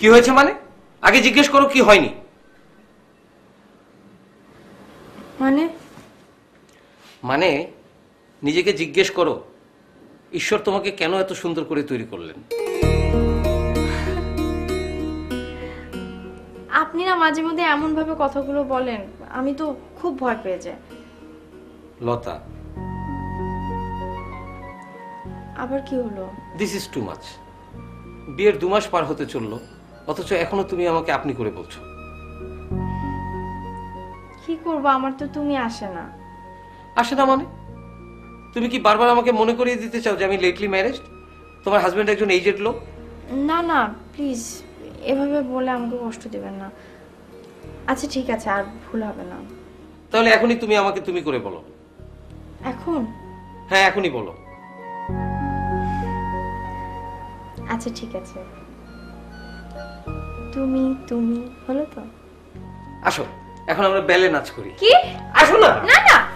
কি হয়েছে মানে? আগে জিজ্ঞেস করো কি হয়নি। মানে? মানে নিজেকে জিজ্ঞেস করো ঈশ্বর তোমাকে কেন এত সুন্দর করে তৈরি করলেন? আপনি না মাঝে মধ্যে এমন ভাবে কথাগুলো বলেন আমি তো খুব ভয় পেয়ে যাই। লতা আবার কি হলো? দিস ইজ টু মাচ বিয়ের দু মাস পার হতে চলল। অথচ এখনও তুমি আমাকে আপনি করে বলছো। কি করব? আমার তো তুমি আসে না। আসে না মানে? তুমি কি বারবার আমাকে মনে করিয়ে দিতে চাও যে আমি লেটলি ম্যারেজ তোমার হাজবেন্ড একজন এইজেড লোক? না না প্লিজ এভাবে বলে আমাকে কষ্ট দেবেন না। আচ্ছা ঠিক আছে আর ভুল হবে না। তাহলে এখনই তুমি আমাকে তুমি করে বলো। এখন? হ্যাঁ এখনই বলো। আচ্ছা ঠিক আছে। তুমি তুমি হলো তো? আসো এখন আমরা ব্যালে নাচ করি। কি? আসো না। না না।